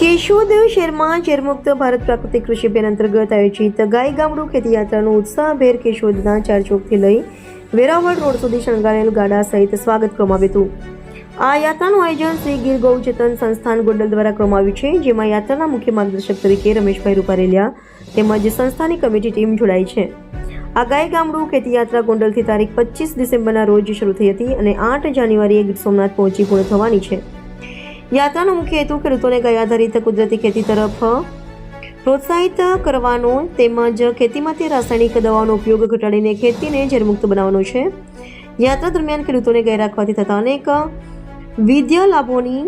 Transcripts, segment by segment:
કેશોદ શહેરમાં ચેરમુક્ત ભારત પ્રાકૃતિક કૃષિ અભિયાન અંતર્ગત આયોજિત ગાય ગામડું ખેતી યાત્રાનું ઉત્સાહભેર કેશોદના ચાર ચોકથી લઈ વેરાવળ રોડ સુધી શણગારેલ ગાડા સહિત સ્વાગત કરવામાં આવ્યું હતું. આ યાત્રાનું આયોજન શ્રી ગીર ગૌ ચેતન સંસ્થાન ગોંડલ દ્વારા કરવામાં આવ્યું છે, જેમાં યાત્રાના મુખ્ય માર્ગદર્શક તરીકે રમેશભાઈ રૂપારેલિયા તેમજ સંસ્થાની કમિટી ટીમ જોડાઈ છે. આ ગાય ગામડું ખેતી યાત્રા ગોંડલથી તારીખ પચીસ ડિસેમ્બરના રોજ શરૂ થઈ હતી અને આઠ જાન્યુઆરીએ ગીર સોમનાથ પહોંચી પૂર્ણ થવાની છે. યાત્રાનો મુખ્ય હેતુ ખેડૂતોને ગયા આધારિત કુદરતી ખેતી તરફ પ્રોત્સાહિત કરવાનો તેમજ ખેતીમાંથી રાસાયણિક દવાઓનો ઉપયોગ ઘટાડીને ખેતીને ઝેરમુક્ત બનાવવાનો છે. યાત્રા દરમિયાન ખેડૂતોને ગઈ રાખવાથી થતા અનેક વિદ્ય લાભોની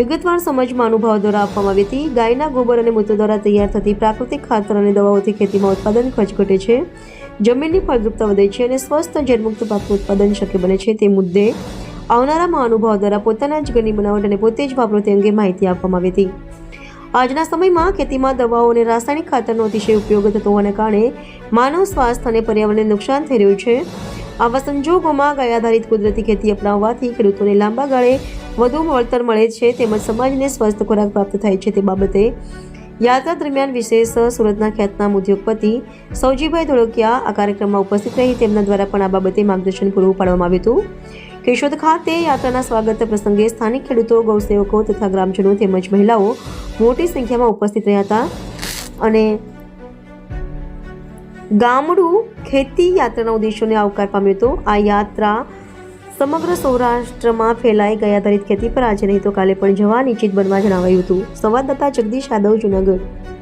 વિગતવાર સમજમાં અનુભવ દ્વારા આપવામાં આવી હતી. ગાયના ગોબર અને મૂત્ર દ્વારા તૈયાર થતી પ્રાકૃતિક ખાતર અને દવાઓથી ખેતીમાં ઉત્પાદન ખર્ચ ઘટે છે. જમીનની ફળદ્રુપતા વધે છે અને સ્વસ્થ ઝેરમુક્ત પાકનું ઉત્પાદન શક્ય બને છે. તે મુદ્દે આવનારા મહાનુભાવ દ્વારા પોતાના જ ઘરની બનાવટ અને પોતે જ વાપરો તે અંગે માહિતી આપવામાં આવી હતી. આજના સમયમાં ખેતીમાં દવાઓ અને રાસાયણિક ખાતરનો અતિશય ઉપયોગ થતો હોવાને કારણે માનવ સ્વાસ્થ્ય અને પર્યાવરણને નુકસાન થઈ રહ્યું છે. આવા સંજોગોમાં ગાય આધારિત કુદરતી ખેતી અપનાવવાથી ખેડૂતોને લાંબા ગાળે વધુ વળતર મળે છે તેમજ સમાજને સ્વસ્થ ખોરાક પ્રાપ્ત થાય છે તે બાબતે યાત્રા દરમિયાન વિશેષ સુરતના ખ્યાતનામ ઉદ્યોગપતિ સૌજીભાઈ ધોળકિયા આ કાર્યક્રમમાં ઉપસ્થિત રહી તેમના દ્વારા પણ આ બાબતે માર્ગદર્શન પૂરું પાડવામાં આવ્યું હતું. કેશોદ ખાતે યાત્રાના સ્વાગત પ્રસંગે સ્થાનિક ખેડૂતો, ગૌસેવકો તથા ગ્રામજનો તેમજ મહિલાઓ મોટી સંખ્યામાં ઉપસ્થિત રહ્યા હતા અને ગામડું ખેતી યાત્રાના ઉદ્દેશોને આવકાર પામ્યો હતો. આ યાત્રા સમગ્ર સૌરાષ્ટ્રમાં ફેલાઈ ગઈ આધારિત ખેતી પર આજે નહીં તો કાલે પણ જવા નિશ્ચિત બનવા જણાવાયું હતું. સંવાદદાતા જગદીશ યાદવ, જુનાગઢ.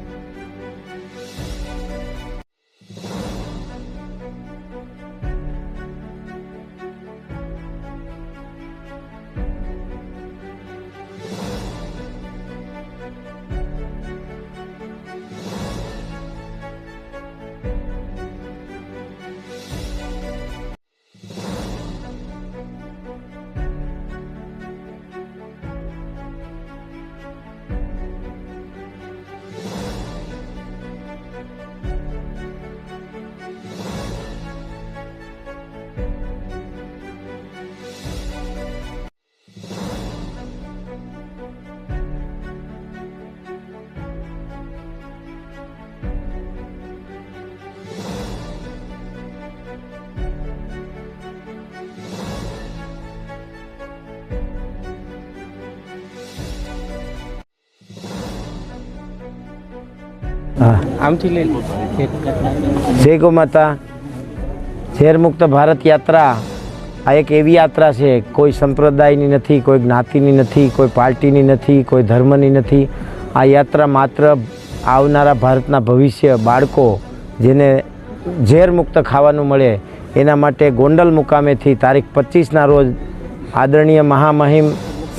આમથી લઈ જય ગૌ માતા ઝેરમુક્ત ભારત યાત્રા આ એક એવી યાત્રા છે કોઈ સંપ્રદાયની નથી કોઈ જ્ઞાતિની નથી કોઈ પાર્ટીની નથી કોઈ ધર્મની નથી. આ યાત્રા માત્ર આવનારા ભારતના ભવિષ્ય બાળકો જેને ઝેરમુક્ત ખાવાનું મળે એના માટે ગોંડલ મુકામેથી તારીખ પચીસના રોજ આદરણીય મહામહિમ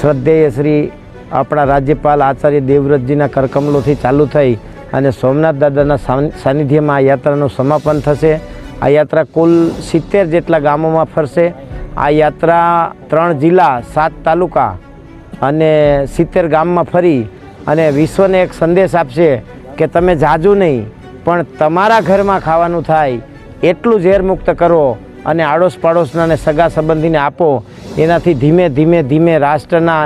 શ્રદ્ધેય શ્રી આપણા રાજ્યપાલ આચાર્ય દેવવ્રતજીના કરકમલોથી ચાલુ થઈ અને સોમનાથ દાદાના સાન- સાનિધ્યમાં આ યાત્રાનું સમાપન થશે. આ યાત્રા કુલ સિત્તેર જેટલા ગામોમાં ફરશે. આ યાત્રા ત્રણ જિલ્લા, સાત તાલુકા અને સિત્તેર ગામમાં ફરી અને વિશ્વને એક સંદેશ આપશે કે તમે જાજુ નહીં, પણ તમારા ઘરમાં ખાવાનું થાય, એટલું ઝેરમુક્ત કરો. અને આડોશ પાડોશના અને સગા સંબંધીને આપો. એનાથી ધીમે ધીમે ધીમે રાષ્ટ્રના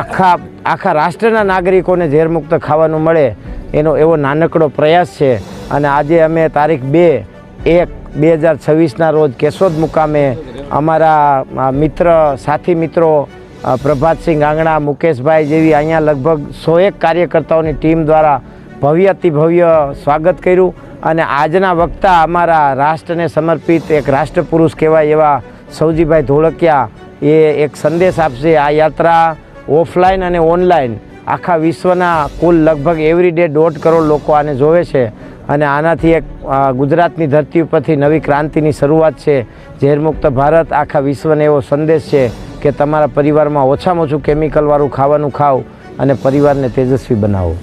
આખા આખા રાષ્ટ્રના નાગરિકોને ઝેરમુક્ત ખાવાનું મળે એનો એવો નાનકડો પ્રયાસ છે. અને આજે અમે તારીખ બે, એક બે હજાર છવ્વીસના રોજ કેશોદ મુકામે અમારા મિત્ર, સાથી મિત્રો પ્રભાતસિંહ આંગણા, મુકેશભાઈ જેવી અહીંયા લગભગ સો એક કાર્યકર્તાઓની ટીમ દ્વારા ભવ્ય અતિ ભવ્ય સ્વાગત કર્યું. અને આજના વક્તા અમારા રાષ્ટ્રને સમર્પિત એક રાષ્ટ્રપુરુષ કહેવાય એવા સૌજીભાઈ ધોળકિયા. એ એક સંદેશ આપશે આ યાત્રા ઓફલાઈન અને ઓનલાઈન. આખા વિશ્વના કુલ લગભગ એવરી ડે દોઢ કરોડ લોકો આને જોવે છે અને આનાથી એક ગુજરાતની ધરતી ઉપરથી નવી ક્રાંતિની શરૂઆત છે. ઝેરમુક્ત ભારત આખા વિશ્વને એવો સંદેશ છે કે તમારા પરિવારમાં ઓછામાં ઓછું કેમિકલવાળું ખાવાનું ખાઓ અને પરિવારને તેજસ્વી બનાવો.